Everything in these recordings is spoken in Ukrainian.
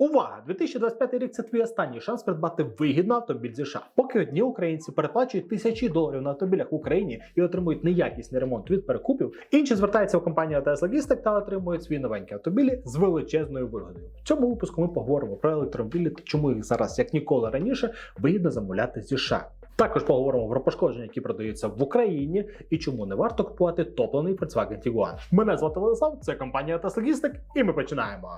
Увага! 2025 рік це твій останній шанс придбати вигідно автомобіль зі США. Поки одні українці переплачують тисячі доларів на автомобілях в Україні і отримують неякісний ремонт від перекупів, інші звертаються в компанію ATS Logistic та отримують свої новенькі автомобілі з величезною вигодою. В цьому випуску ми поговоримо про електромобілі та чому їх зараз, як ніколи раніше, вигідно замовляти зі США. Також поговоримо про пошкодження, які продаються в Україні, і чому не варто купувати топлений Volkswagen Tiguan. Мене звати Владислав, це компанія Logistic, і ми починаємо.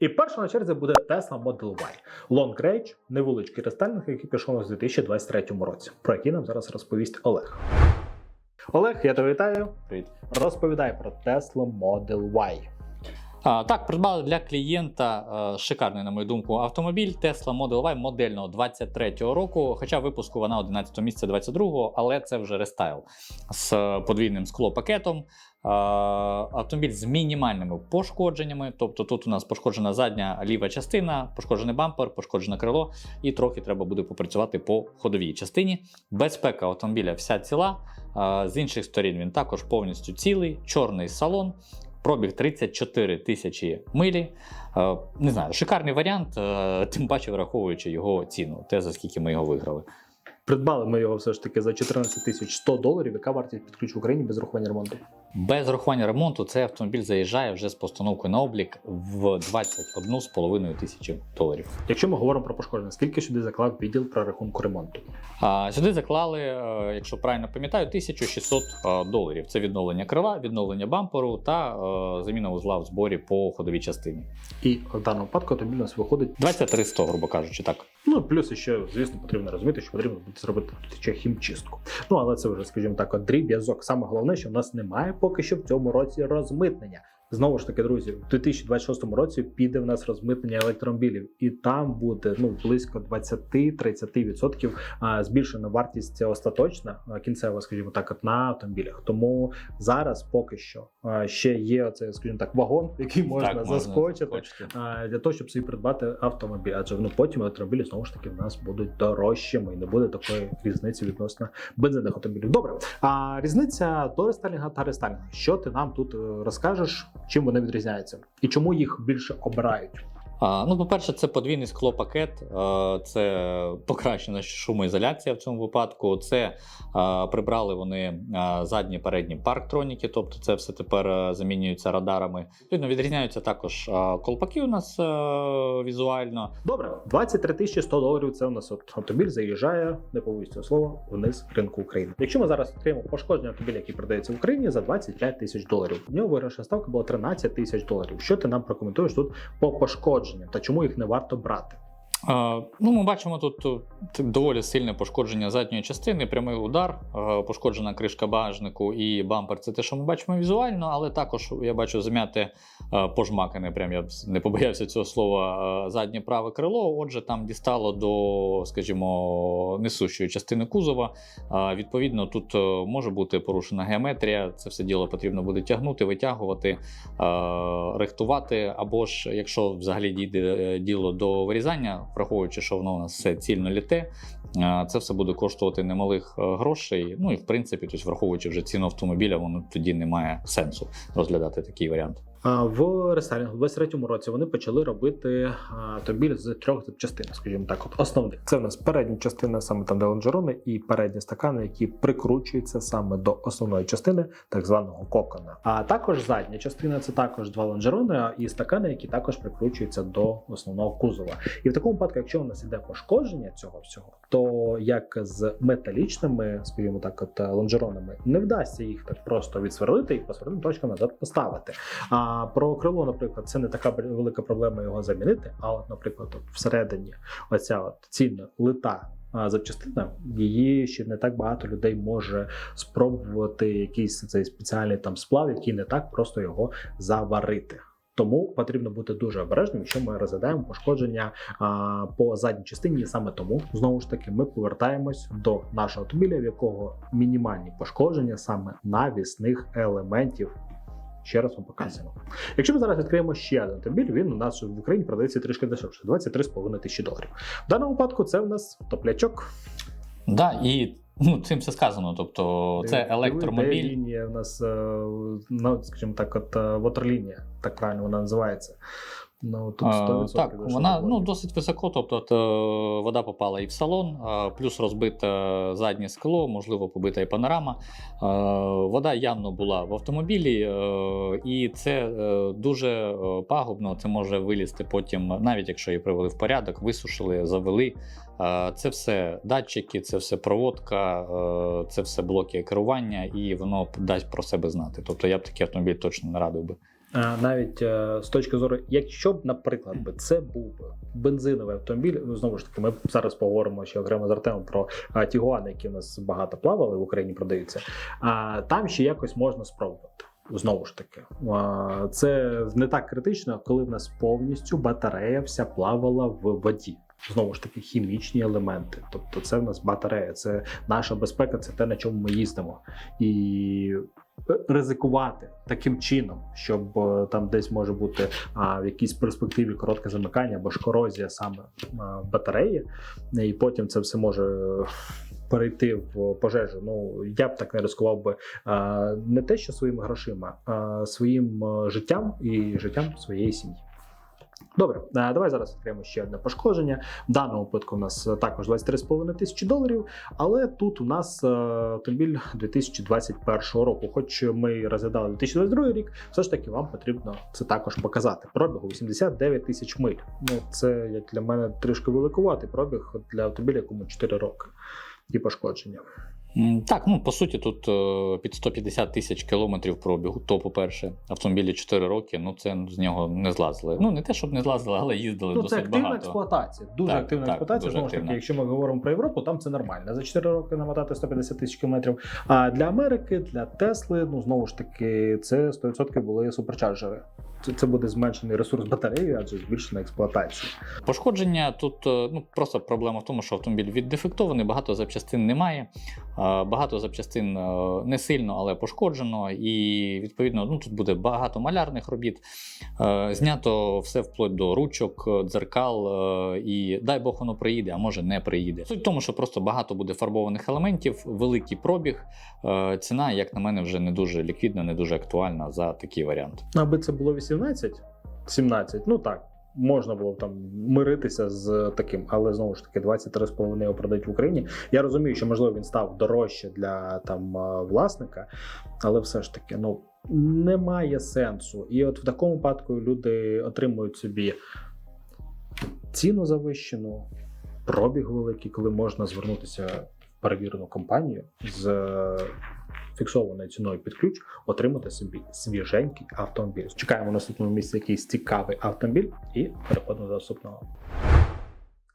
І перша на черзі буде Tesla Model Y. Long Range – невеличкий рестайлінг, який пішов у 2023 році, про який нам зараз розповість Олег. Олег, я тебе вітаю. Привіт. Розповідай про Tesla Model Y. Так, придбали для клієнта е, шикарний, на мою думку, автомобіль Tesla Model Y модельного 23-го року. Хоча випуску вона 11 місяця 22-го, але це вже рестайл з подвійним склопакетом. А, автомобіль з мінімальними пошкодженнями. Тобто тут у нас пошкоджена задня ліва частина, пошкоджений бампер, пошкоджене крило, і трохи треба буде попрацювати по ходовій частині. Безпека автомобіля вся ціла. З інших сторін він також повністю цілий, чорний салон. Пробіг 34 тисячі милі. Е, Не знаю, шикарний варіант, е, тим паче враховуючи його ціну, те за скільки ми його виграли. Придбали ми його все ж таки за 14 тисяч 100 доларів. Яка вартість під ключ в Україні без рахування ремонту? Без рахування ремонту цей автомобіль заїжджає вже з постановкою на облік в 21,5 тисячі доларів. Якщо ми говоримо про пошкодження, скільки сюди заклав відділ про рахунку ремонту? А сюди заклали, е, якщо правильно пам'ятаю, 1600 е, доларів. Це відновлення крила, відновлення бамперу та е, заміна узла в зборі по ходовій частині. І в даному випадку автомобіль у нас виходить. 23 100, грубо кажучи, так. Ну плюс ще, звісно, потрібно розуміти, що потрібно буде зробити ще хімчистку. Ну але це вже, скажімо так, дріб'язок. Саме головне, що в нас немає поки що в цьому році розмитнення. Знову ж таки, друзі, в 2026 році піде в нас розмитнення електромобілів, і там буде ну близько 20-30% збільшена вартість остаточна кінцева, скажімо так, на автомобілях. Тому зараз поки що ще є оцей, скажімо так, вагон, який можна так, заскочити. заскочити. Для того, щоб собі придбати автомобіль. Адже ну потім електромобілі знову ж таки в нас будуть дорожчими і не буде такої різниці відносно бензинних автомобілів. Добре, а різниця до рестайлінга та рестайлінга. Що ти нам тут е, розкажеш? Чим вони відрізняються, і чому їх більше обирають? Ну, по-перше, це подвійний склопакет, це покращена шумоізоляція в цьому випадку. Це прибрали вони задні передні парктроніки, тобто це все тепер замінюється радарами. Відповідно, відрізняються також колпаки у нас а, візуально. Добре, 23 тисячі 100 доларів. Це у нас автомобіль заїжджає, не побоюсь цього слова, вниз ринку України. Якщо ми зараз відкриємо пошкодження автомобіля, який продається в Україні за 25 тисяч доларів. В нього виграшна ставка була 13 тисяч доларів. Що ти нам прокоментуєш тут по пошкодженням та чому їх не варто брати? Ну, ми бачимо тут доволі сильне пошкодження задньої частини, прямий удар, пошкоджена кришка багажнику і бампер. Це те, що ми бачимо візуально, але також я бачу змяте пожмакане, прям я не побоявся цього слова, заднє праве крило. Отже, там дістало до, скажімо, несущої частини кузова. Відповідно, тут е, може бути порушена геометрія. Це все діло потрібно буде тягнути, витягувати, рихтувати. Або ж, якщо взагалі дійде е, діло до вирізання, враховуючи, що воно у нас все цільно літе, це все буде коштувати немалих е, грошей. Ну і в принципі, тобто, враховуючи вже ціну автомобіля, воно тоді не має сенсу розглядати такий варіант. В рестайлінгу в 23-му році вони почали робити автомобіль з трьох частин, скажімо так, от основних. Це в нас передня частина, саме там де лонжерони, і передні стакани, які прикручуються саме до основної частини, так званого кокона. А також задня частина це також два лонжерони і стакани, які також прикручуються до основного кузова. І в такому випадку, якщо у нас іде пошкодження цього всього, то як з металічними, скажімо так, от лонжеронами, не вдасться їх так просто відсверлити і по сверлим точкам назад поставити. А про крило, наприклад, це не така велика проблема його замінити. А от, наприклад, от всередині оця от цільна лита. а, Запчастина її ще не так багато людей може спробувати якийсь цей спеціальний там сплав, який не так просто його заварити. Тому потрібно бути дуже обережним, якщо ми розглядаємо пошкодження а, по задній частині. Саме тому знову ж таки ми повертаємось до нашого автомобіля, в якого мінімальні пошкодження саме навісних елементів. Ще раз вам показуємо. Якщо ми зараз відкриємо ще один автомобіль, він у нас в Україні продається трішки дешевше 23,5 тисячі доларів. В даному випадку це у нас топлячок. Да, і Ну, цим все сказано. Тобто, це де електромобіль. лінія у нас, ну, скажімо так, от ватерлінія, так правильно вона називається. Ну, тут Е, 100% Так, вона ну, досить високо, тобто то, вода попала і в салон, е, плюс розбите заднє скло, можливо, побита і панорама. Е, Вода явно була в автомобілі, е, і це е, дуже е, пагубно. Це може вилізти потім, навіть якщо її привели в порядок, висушили, завели. Е, Це все датчики, це все проводка, е, це все блоки керування, і воно дасть про себе знати. Тобто я б такий автомобіль точно не радив би. Навіть е, з точки зору, якщо б, наприклад, би це був бензиновий автомобіль, ну знову ж таки, ми зараз поговоримо ще окремо з Артемом про Тігуани, які у нас багато плавали в Україні продаються. А там ще якось можна спробувати. Знову ж таки, це не так критично, коли в нас повністю батарея вся плавала в воді. Знову ж таки, хімічні елементи. Тобто, це в нас батарея, це наша безпека, це те, на чому ми їздимо. І ризикувати таким чином, щоб е, там десь може бути а, в якійсь перспективі коротке замикання або ж корозія саме а, батареї, і потім це все може. е, Перейти в пожежу. Ну я б так не ризикував би не те, що своїми грошима, а своїм е, життям і життям своєї сім'ї. Добре, е, давай зараз відкриємо ще одне пошкодження. В даному випадку у нас е, також 23,5 тисячі доларів, але тут у нас е, автомобіль 2021 року. Хоч ми розглядали 2022 рік, все ж таки вам потрібно це також показати. Пробігу 89 тисяч миль. Ну це як для мене трішки великуватий пробіг для автомобіля, якому 4 роки. І пошкодження. Так, ну по суті, тут е, під 150 тисяч кілометрів пробігу. То, по-перше, автомобілі 4 роки, ну це з нього не злазили. Ну не те, щоб не злазили, але їздили Ну, це активна багато. експлуатація. Дуже Так, активна так, експлуатація. Знову ж таки, якщо ми говоримо про Європу, там це нормально. За 4 роки намотати 150 тисяч кілометрів. А для Америки, для Тесли, ну знову ж таки, це 100% були суперчарджери. Це, буде зменшений ресурс батареї, адже збільшена експлуатація. Пошкодження тут е, ну просто проблема в тому, що автомобіль віддефектований, багато запчастин немає. Е, Багато запчастин е, не сильно, але пошкоджено. І відповідно, ну тут буде багато малярних робіт. Знято все вплоть до ручок, дзеркал, і дай Бог воно приїде, а може не приїде. Суть в тому, що просто багато буде фарбованих елементів, великий пробіг. Ціна, як на мене, вже не дуже ліквідна, не дуже актуальна за такий варіант. Аби це було 18, 17, ну так. Можна було там миритися з таким, але знову ж таки 23,5 його продають в Україні. Я розумію, що можливо він став дорожче для там власника, але все ж таки, ну немає сенсу. І от в такому випадку люди отримують собі ціну завищену, пробіг великий, коли можна звернутися в перевірену компанію з фіксованою ціною під ключ, отримати собі свіженький автомобіль. Чекаємо в наступному місці якийсь цікавий автомобіль і переходимо до наступного.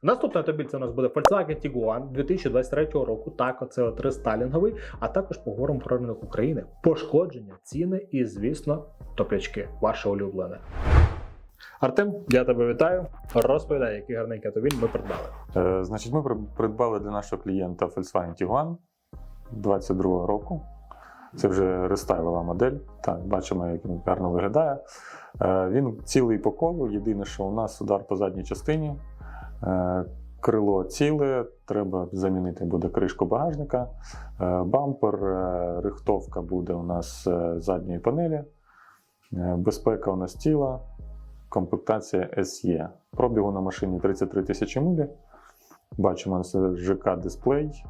Наступний автомобіль це у нас буде Volkswagen Tiguan 2023 року. Так, це от рестайлінговий, а також поговоримо про ринок України, пошкодження, ціни і, звісно, топлячки. Ваше улюблене. Артем, я тебе вітаю. Розповідай, який гарненький автомобіль ми придбали. Е, Значить, ми придбали для нашого клієнта Volkswagen Tiguan 22 року. Це вже рестайлова модель. Так, бачимо, як він гарно виглядає. Е, Він цілий по колу. Єдине, що у нас удар по задній частині. Е, Крило ціле, треба замінити буде кришку багажника. Е, Бампер, рихтовка буде у нас задньої панелі. Безпека у нас ціла. Комплектація SE. Пробігу на машині 33 тисячі милі. Бачимо ЖК дисплей.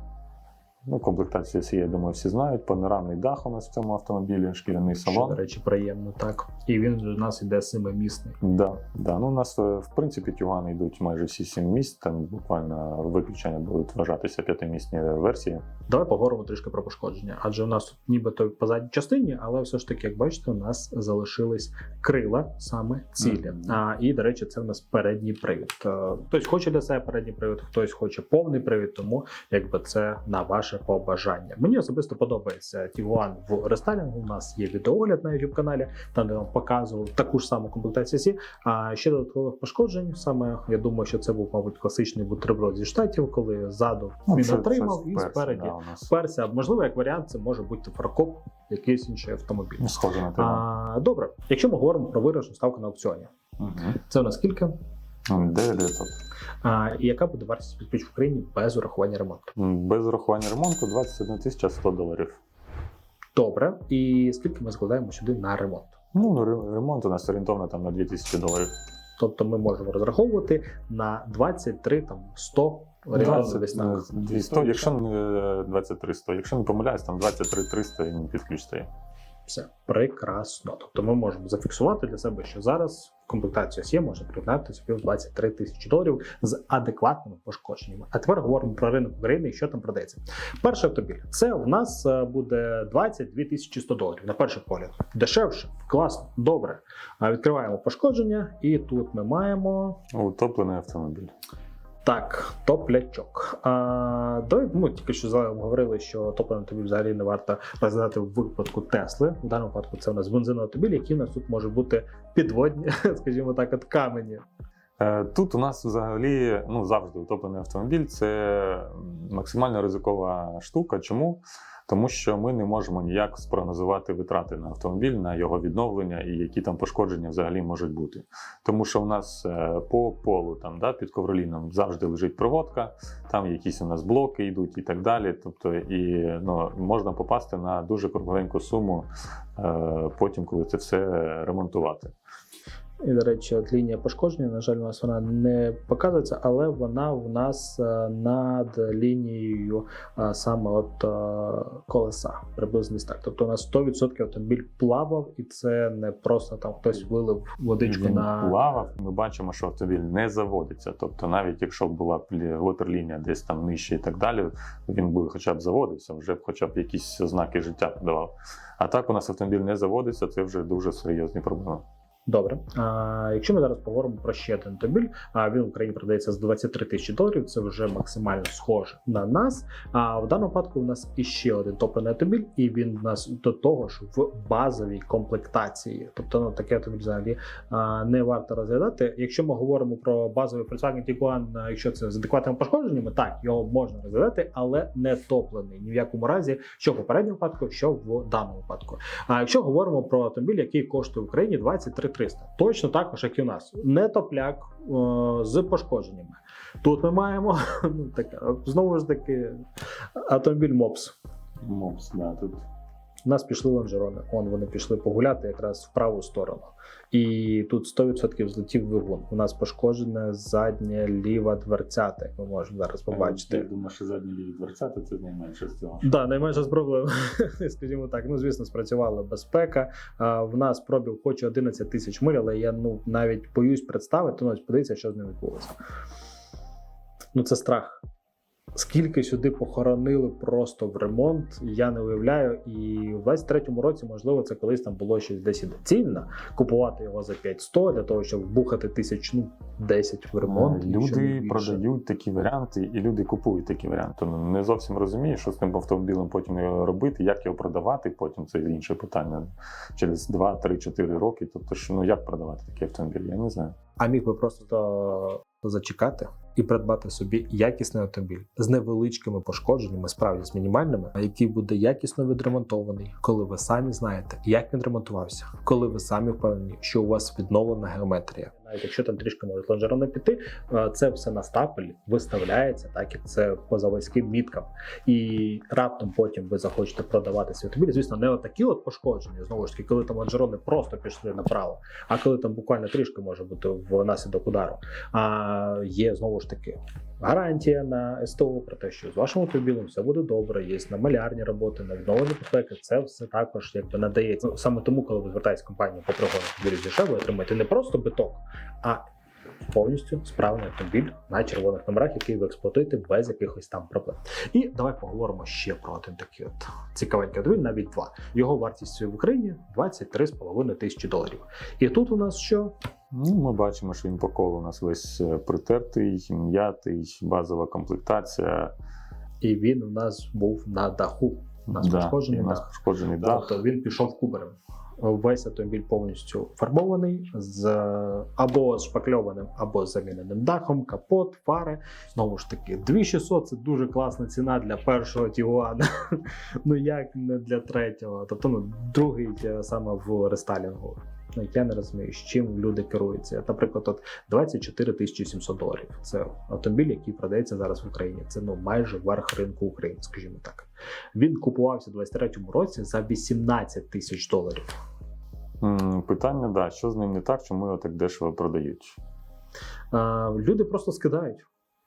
Ну, комплектація SE, я думаю, всі знають. Панорамний дах у нас в цьому автомобілі, шкіряний Що, до речі, приємно так. І він у нас іде семимісний. Да, да. Ну, у нас, е, в принципі, тюгани йдуть майже всі 7 місць. Там буквально виключення будуть вважатися п'ятимісні версії. Давай поговоримо трішки про пошкодження. Адже у нас тут нібито по задній частині, але все ж таки, як бачите, у нас залишились крила саме цілі. Мгм. А, і, до речі, це в нас передній привід. Е, Хтось хоче для себе передній привід, хтось хоче повний привід, тому якби це на ваше побажання. Мені особисто подобається Tiguan в рестайлінгу. У нас є відеогляд на youtube каналі, там де вам показував таку ж саму комплектацію. Сі. А ще додаткових пошкоджень. Саме я думаю, що це був, мабуть, класичний бутерброд зі штатів, коли ззаду він Ну, це- отримав і персі, спереді да. Перся, можливо, як варіант, це може бути фаркоп, якийсь інший автомобіль. Ну, Схоже на те. А, добре, якщо ми говоримо про виграшну ставку на аукціоні, Мгм. це у нас скільки? Ну, 9900. А, і яка буде вартість під ключ в Україні без урахування ремонту? Без урахування ремонту 21 тисяча 100 доларів. Добре. І скільки ми складаємо сюди на ремонт? Ну, ремонт у нас орієнтовно там на 2000 доларів. Тобто ми можемо розраховувати на 23 там 100 орієнтовно десь так. 200, якщо не 23 100, якщо не помиляюсь, там 23 300 і він під ключ стає. Все прекрасно. Тобто ми можемо зафіксувати для себе, що зараз комплектація є, можна пригнати собі в 23 тисячі доларів з адекватними пошкодженнями. А тепер говоримо про ринок України і що там продається. Перший автомобіль це в нас е, буде 22 тисячі 100 доларів на перший погляд. Дешевше, класно, добре. Відкриваємо пошкодження, і тут ми маємо Утоплений автомобіль. Так, топлячок. А, давай, ми тільки що говорили, що топливо тобі взагалі не варто розглядати в випадку Тесли. В даному випадку це у нас бензиноавтомобіль, який у нас тут можуть бути підводні, скажімо так, от камені. Е, Тут у нас взагалі ну, завжди утоплений автомобіль це максимально ризикова штука. Чому? Тому що ми не можемо ніяк спрогнозувати витрати на автомобіль, на його відновлення і які там пошкодження взагалі можуть бути. Тому що у нас е, по полу там да, під ковроліном завжди лежить проводка, там якісь у нас блоки йдуть і так далі. Тобто, і ну, можна попасти на дуже кругленьку суму е, потім, коли це все ремонтувати. І, до речі, от лінія пошкодження, на жаль, у нас вона не показується, але вона в нас е, над лінією е, саме от е, колеса, приблизно так. Тобто у нас 100% автомобіль плавав, і це не просто там хтось вилив водичку Він на плавав. Ми бачимо, що автомобіль не заводиться. Тобто, навіть якщо б була плі- десь там нижче і так далі, він би хоча б заводився, вже б хоча б якісь ознаки життя подавав. А так у нас автомобіль не заводиться, це вже дуже серйозні проблеми. Добре. А, якщо ми зараз поговоримо про ще один автомобіль, а він в Україні продається з 23 тисячі доларів. Це вже максимально схоже на нас. А в даному випадку у нас іще один топлений автомобіль, і він у нас до того ж в базовій комплектації. Тобто, ну таке автомобіль взагалі не варто розглядати. Якщо ми говоримо про базовий Volkswagen Tiguan, якщо це з адекватними пошкодженнями, так його можна розглядати, але не топлений ні в якому разі, що в попередньому випадку, що в даному випадку. А якщо говоримо про автомобіль, який коштує в Україні 23 300, точно також, як і у нас, не топляк о, з пошкодженнями. Тут ми маємо ну, так, знову ж таки автомобіль Мопс. Мопс, да, тут У нас пішли лонжерони. Он вони пішли погуляти якраз в праву сторону. І тут 100% злетів двигун. У нас пошкоджена задня ліва дверцята, як ми можемо зараз побачити. Я думаю, що задні ліві дверцята це найменше з цього. Да, найменша з проблем, скажімо так. Ну, звісно, спрацювала безпека. А, в нас пробіг хоч 11 тисяч миль, але я ну навіть боюсь представити, ну подивіться, що з ним відбулося. Ну, це страх. Скільки сюди похоронили просто в ремонт, я не уявляю. І в 23-му році, можливо, це колись там було щось десь і доцільно купувати його за 500 для того, щоб вбухати тисяч ну 10 в ремонт. Е, Люди продають такі варіанти, і люди купують такі варіанти. Ну, Не зовсім розуміють, що з тим автомобілем потім його робити, як його продавати. Потім це інше питання через 2, 3, 4 роки. Тобто, що ну як продавати такий автомобіль? Я не знаю. а міг би просто зачекати і придбати собі якісний автомобіль з невеличкими пошкодженнями, справді з мінімальними, а який буде якісно відремонтований, коли ви самі знаєте, як він ремонтувався, коли ви самі впевнені, що у вас відновлена геометрія. Навіть якщо там трішки може лонжерони піти, е, це все на стапелі виставляється, так як це по заводським міткам. І раптом потім ви захочете продавати світові. Звісно, не отакі от пошкодження, знову ж таки, коли там лонжерони просто пішли направо, а коли там буквально трішки може бути внаслідок удару. А є знову ж таки гарантія на СТО про те, що з вашим автомобілем все буде добре. Є на малярні роботи, на відновлення безпеки. Це все також якби надається. Саме тому, коли ви звертаєтесь компанію по пригону автомобілів дешево, отримаєте не просто биток, а повністю справний автомобіль на червоних номерах, який ви експлуатуєте без якихось там проблем. І давай поговоримо ще про один такий от цікавенький автомобіль, навіть два. Його вартість в Україні 23,5 тисячі доларів. І тут у нас що? Ну, ми бачимо, що він по колу у нас весь е, притертий, м'ятий, базова комплектація. І він у нас був на даху. У нас Да, пошкоджений і у нас дах. пошкоджений дах. Тобто він пішов кубарем. Весь автомобіль повністю фарбований з або шпакльованим, або заміненим дахом, капот, фари. Знову ж таки, 2600 це дуже класна ціна для першого Тігуана. ну як не для третього. Тобто, ну другий е, саме в рестайлінгу. Ну я не розумію, з чим люди керуються. Наприклад, от 24 тисячі 700 доларів. Це автомобіль, який продається зараз в Україні. Це ну майже верх ринку України, скажімо так. Він купувався у 23-му році за 18 тисяч доларів. Питання, да, що з ним не так, чому його так дешево продають? Люди просто скидають.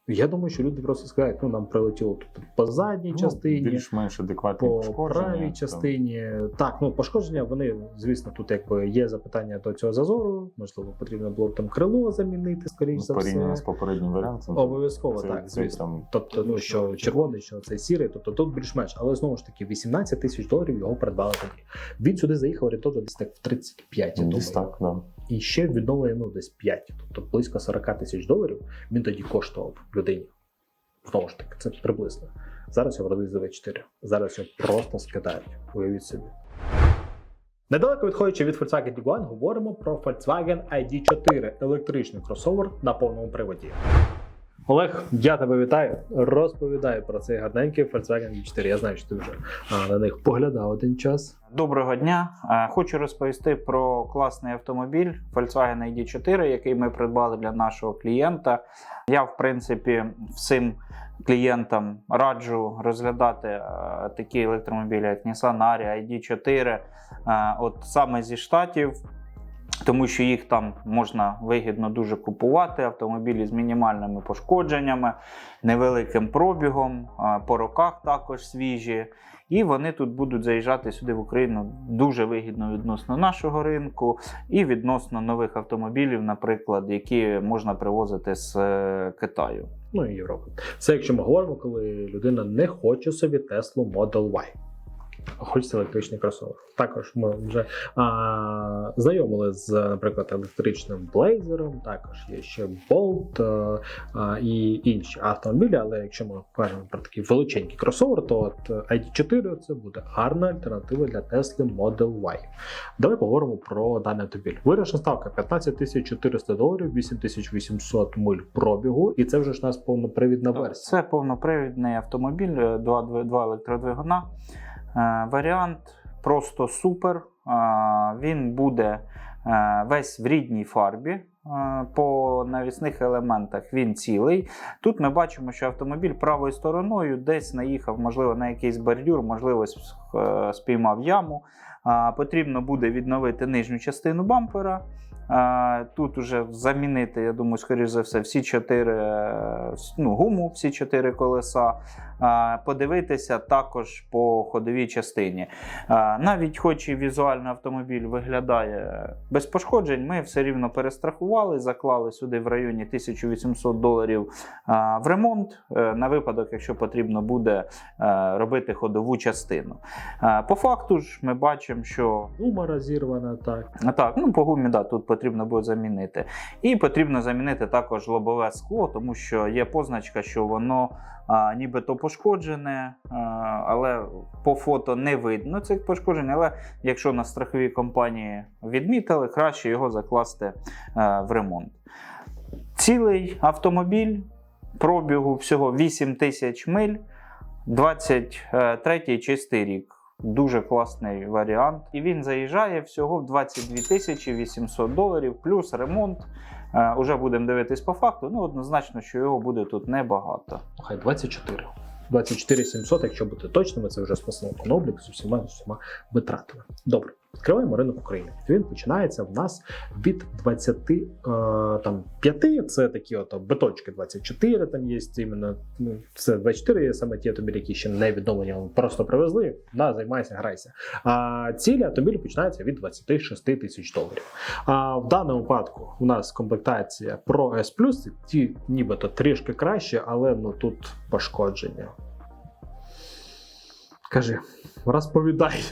Я думаю, що люди просто скидають. Ну нам прилетіло тут по задній частині. Ну, більш-менш адекватні по пошкодження. правій частині. Так, ну пошкодження, вони, звісно, тут якби є запитання до цього зазору. Можливо, потрібно було б там крило замінити, скоріш за порівняно з попереднім варіантом. Обов'язково це- так, це звісно. там Тобто, ну що червоний, що цей сірий, тобто тут більш-менш, але знову ж таки, 18 тисяч доларів його придбали тоді. Він сюди заїхав орієнтовно десь так в 35, я ну, думаю. десь так, да. І ще відновлення ну, десь 5, тобто близько 40 тисяч доларів він тоді коштував людині. Знову ж таки, це приблизно. Зараз його продають за 24. Зараз його просто скидають. Уявіть собі. Недалеко відходячи від Volkswagen Tiguan, говоримо про Volkswagen ID4 електричний кросовер на повному приводі. Олег, я тебе вітаю. Розповідаю про цей гарненький Volkswagen ID4. Я знаю, що ти вже на них поглядав один час. Доброго дня. Хочу розповісти про класний автомобіль Volkswagen ID4, який ми придбали для нашого клієнта. Я, в принципі, всім клієнтам раджу розглядати такі електромобілі, як Nissan Ariya, ID4, е, от саме зі штатів. Тому що їх там можна вигідно дуже купувати, автомобілі з мінімальними пошкодженнями, невеликим пробігом, по роках також свіжі. І вони тут будуть заїжджати сюди в Україну дуже вигідно відносно нашого ринку і відносно нових автомобілів, наприклад, які можна привозити з е, Китаю. ну і Європи. Це якщо ми говоримо, коли людина не хоче собі Tesla Model Y. Хочеться електричний кросовер. Також ми вже а, знайомили з, наприклад, електричним блейзером. Також є ще Bolt а, а, і інші автомобілі. Але якщо ми кажемо про такий величенький кросовер, то от ID4 це буде гарна альтернатива для Tesla Model Y. Давай поговоримо про даний автомобіль. Вирішена ставка 15 400 доларів, 8800 миль пробігу, і це вже ж у нас повнопривідна версія. Це повнопривідний автомобіль, е, два, два електродвигуна. Е, Варіант просто супер. Е, Він буде е, весь в рідній фарбі. По навісних елементах він цілий. Тут ми бачимо, що автомобіль правою стороною десь наїхав, можливо, на якийсь бордюр, можливо, спіймав яму. Потрібно буде відновити нижню частину бампера. Тут уже замінити, я думаю, скоріш за все, всі чотири е, ну, гуму, всі чотири колеса. Подивитися також по ходовій частині. Навіть хоч і візуально автомобіль виглядає без пошкоджень, ми все рівно перестрахували, заклали сюди в районі 1800 доларів в ремонт е, на випадок, якщо потрібно буде е, робити ходову частину. По факту ж ми бачимо, що Гума розірвана, так. Так, ну по гумі да, тут потрібно буде замінити. І потрібно замінити також лобове скло, тому що є позначка, що воно а, нібито пошкоджене, а, але по фото не видно цих пошкоджень. Але якщо на страховій компанії відмітили, краще його закласти а, в ремонт. Цілий автомобіль пробігу всього 8 тисяч миль, 23 чистий рік. Дуже класний варіант. І він заїжджає всього в 22 тисячі 800 доларів, плюс ремонт. Е, Уже будемо дивитись по факту. Ну, однозначно, що його буде тут небагато. Хай 24. 24 700, якщо бути точними, це вже з коноблік з усіма, з усіма витратами. Добре, відкриваємо ринок України. Він починається в нас від 20, е, там 5, це такі от биточки 24, там є іменно, ну, це 24 є саме ті автомобілі, які ще не відновлені, просто привезли, на, займайся, грайся. А цілі автомобілі починаються від 26 тисяч доларів. А в даному випадку у нас комплектація Pro S+, ті нібито трішки краще, але ну тут пошкодження. Кажи, розповідай.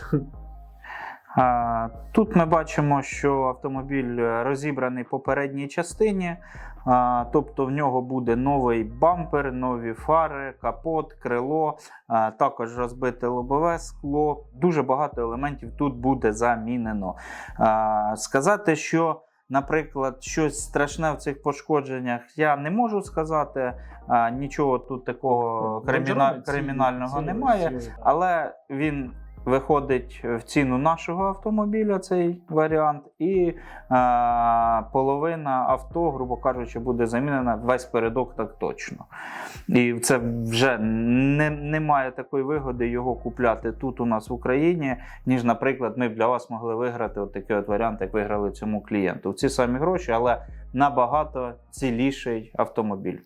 Тут ми бачимо, що автомобіль е, розібраний по передній частині, тобто в нього буде новий бампер, нові фари, капот, крило, також розбите лобове скло. Дуже багато елементів тут буде замінено. Сказати, що. Наприклад, щось страшне в цих пошкодженнях я не можу сказати. Нічого тут такого криміна... кримінального немає. Але він виходить в ціну нашого автомобіля цей варіант, і е, половина авто, грубо кажучи, буде замінена весь передок так точно. І це вже не, немає такої вигоди його купляти тут у нас в Україні, ніж, наприклад, ми б для вас могли виграти от такий от варіант, як виграли цьому клієнту. В ці самі гроші, але набагато ціліший автомобіль.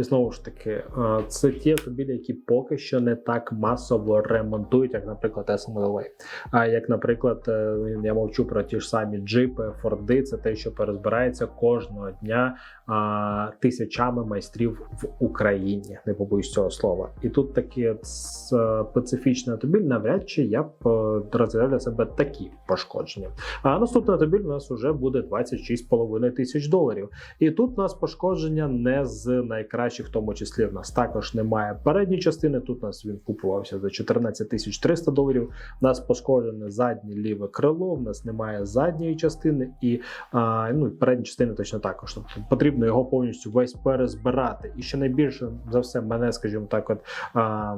І знову ж таки, е, це ті автомобілі, які поки що не так масово ремонтують, як, наприклад, Tesla Model Y. А як, наприклад, е, я мовчу про ті ж самі джипи, форди, це те, що перезбирається кожного дня а, тисячами майстрів в Україні. Не побоюсь цього слова. І тут такий специфічний автомобіль, навряд чи я б е, розглядав для себе такі пошкодження. А наступний автомобіль у нас вже буде 26,5 тисяч доларів. І тут у нас пошкодження не з найкращих, в тому числі в нас також немає передньої частини. Тут у нас він купувався за 14 тисяч 300 доларів. У нас пошкоджене заднє ліве крило, в нас немає задньої частини і а, ну, передньої частини точно також. Тобто потрібно його повністю весь перезбирати. І що найбільше за все мене, скажімо так, от а,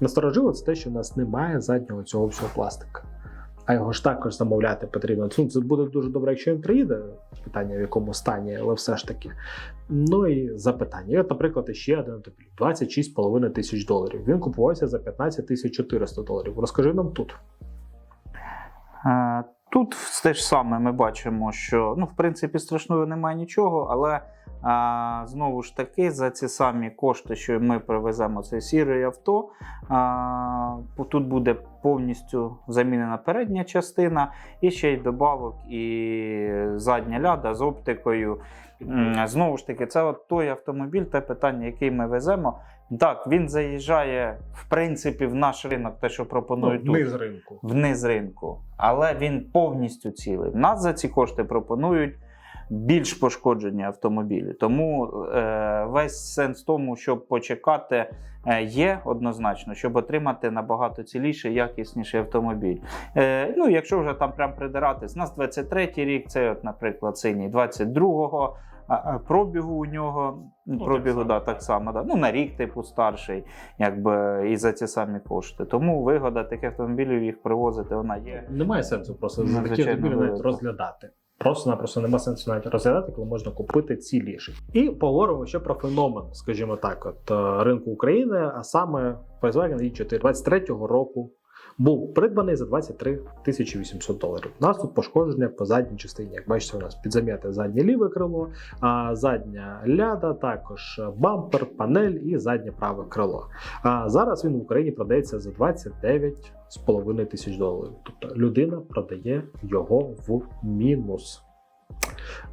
насторожило, це те, що в нас немає заднього цього всього пластика. А його ж також замовляти потрібно. Ну, це буде дуже добре, якщо він приїде. Питання в якому стані, але все ж таки. Ну і запитання. І от, наприклад, ще один автомобіль 26,5 тисяч доларів. Він купувався за 15 тисяч 400 доларів. Розкажи нам тут. Е, Тут те ж саме ми бачимо, що ну, в принципі страшного немає нічого, але а, знову ж таки за ці самі кошти, що ми привеземо цей сірий авто, а, тут буде повністю замінена передня частина, і ще й добавок, і задня ляда з оптикою. Знову ж таки, це от той автомобіль, те питання, який ми веземо. Так, він заїжджає в принципі в наш ринок, те, що пропонують тут Вниз ринку. вниз ринку, але він повністю цілий. Нас за ці кошти пропонують більш пошкоджені автомобілі. Тому е, весь сенс в тому, щоб почекати, е, є однозначно, щоб отримати набагато ціліший, якісніший автомобіль. Е, ну, якщо вже там прям придиратись, у нас 23-й рік, це, от, наприклад, синій 22-го. а, а, Пробігу у нього так пробігу, само, да, так само, да. ну на рік, типу, старший, якби і за ці самі кошти. Тому вигода таких автомобілів їх привозити, вона є. Немає сенсу просто за такі автомобілі навіть розглядати. Просто-напросто нема сенсу навіть розглядати, коли можна купити ці ліші. І поговоримо ще про феномен, скажімо так, от е, ринку України, а саме Volkswagen i4 23-го року був придбаний за 23 тисячі 800 доларів. У нас тут пошкодження по задній частині. Як бачите, у нас підзам'яте заднє ліве крило, а задня ляда, також бампер, панель і заднє праве крило. А зараз він в Україні продається за 29,5 тисяч доларів. Тобто людина продає його в мінус.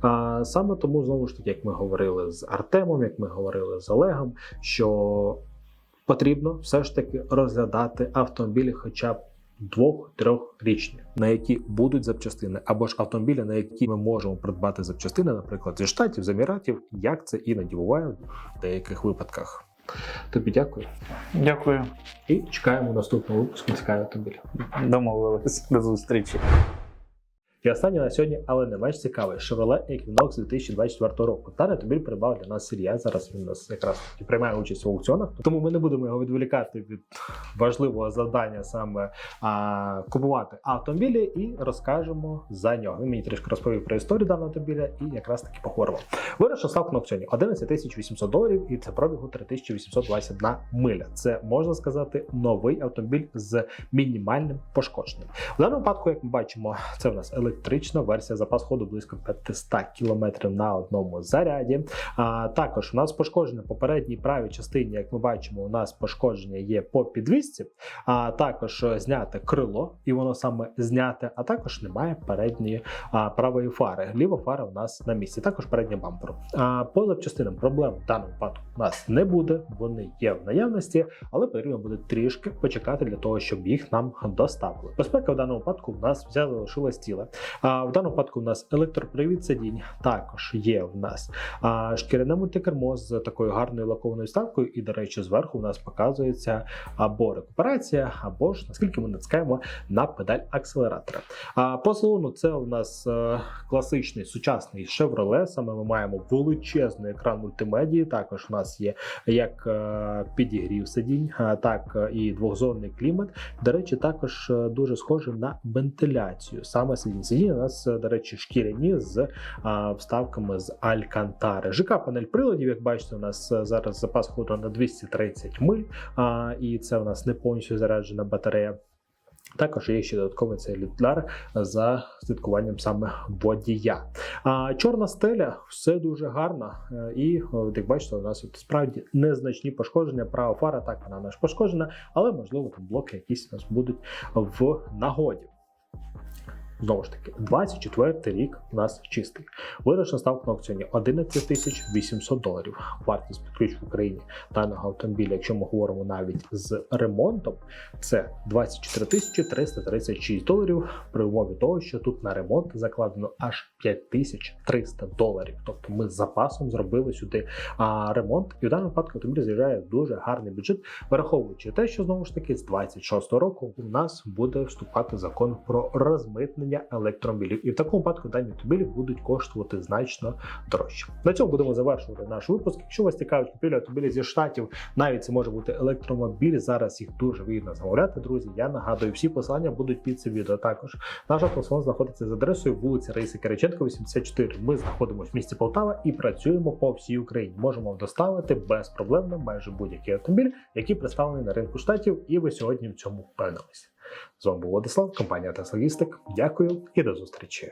А, саме тому, знову ж таки, як ми говорили з Артемом, як ми говорили з Олегом, що потрібно все ж таки розглядати автомобілі хоча б двох-трьохрічні, на які будуть запчастини, або ж автомобілі, на які ми можемо придбати запчастини, наприклад, зі штатів, з еміратів, як це іноді буває в деяких випадках. Тобі дякую. Дякую. І чекаємо наступного випуску цікаві автомобілі. Домовились. До зустрічі. І останнє на сьогодні, але не менш цікавий Chevrolet Equinox 2024 року. Даний автомобіль придбав для нас Сергія. Зараз він нас якраз таки приймає участь в аукціонах. Тому ми не будемо його відволікати від важливого завдання саме а, купувати автомобілі і розкажемо за нього. Він мені трішки розповів про історію даного автомобіля і якраз таки поговоримо. Вирішив ставку на аукціоні 11 800 доларів і це пробігу 3821 миля. Це можна сказати новий автомобіль з мінімальним пошкодженням. В даному випадку, як ми бачимо, це в нас електрична версія запас ходу близько 500 км на одному заряді. А також у нас пошкодження по передній правій частині, як ми бачимо, у нас пошкодження є по підвісці, а також зняте крило, і воно саме зняте, а також немає передньої а, правої фари. Ліва фара у нас на місці, також передня бамперу. А по запчастинам проблем в даному випадку у нас не буде, вони є в наявності, але потрібно буде трішки почекати для того, щоб їх нам доставили. Безпека в даному випадку в нас вся залишилась ціла. А в даному випадку у нас електропривід сидінь також є в нас. А шкіряне мультикермо з такою гарною лакованою ставкою, і, до речі, зверху у нас показується або рекуперація, або ж наскільки ми натискаємо на педаль акселератора. А по салону це у нас е, класичний сучасний Chevrolet. Саме ми маємо величезний екран мультимедії. Також у нас є як е, підігрів сидінь, так е, і двохзонний клімат. До речі, також дуже схоже на вентиляцію. Саме сидінь. Сидіння у нас, е, до речі, шкіряні з вставками з Алькантари. ЖК панель приладів, як бачите, у нас е, зараз запас ходу на 230 миль, і це у нас не повністю заряджена батарея. Також є ще додатковий цей лідар за слідкуванням саме водія. А чорна стеля все дуже гарно. Е, І як бачите, у нас от справді незначні пошкодження. Права фара так вона не ж пошкоджена, але можливо там блоки якісь у нас будуть в нагоді. Знову ж таки, 24 рік у нас чистий. Виручна ставка на аукціоні 11 тисяч 800 доларів. Вартість під ключ в Україні даного автомобіля, якщо ми говоримо навіть з ремонтом, це 24 тисячі 336 доларів при умові того, що тут на ремонт закладено аж 5300 доларів. Тобто ми з запасом зробили сюди а, ремонт, і в даному випадку автомобіль з'їжджає дуже гарний бюджет, враховуючи те, що знову ж таки з 26 року у нас буде вступати закон про розмитнення електромобілів, і в такому випадку дані автомобілі будуть коштувати значно дорожче. На цьому будемо завершувати наш випуск. Якщо вас цікавить купівля автомобілів зі штатів, навіть це може бути електромобіль. Зараз їх дуже вигідно замовляти. Друзі, я нагадую, всі посилання будуть під цим відео. Також наш автосалон знаходиться за адресою вулиця Раїси Кириченко, 84. Ми знаходимося в місті Полтава і працюємо по всій Україні. Можемо доставити безпроблемно майже будь-який автомобіль, який представлений на ринку штатів, і ви сьогодні в цьому впевнилися. З вами був Владислав, компанія Тесалістик. Дякую і до зустрічі.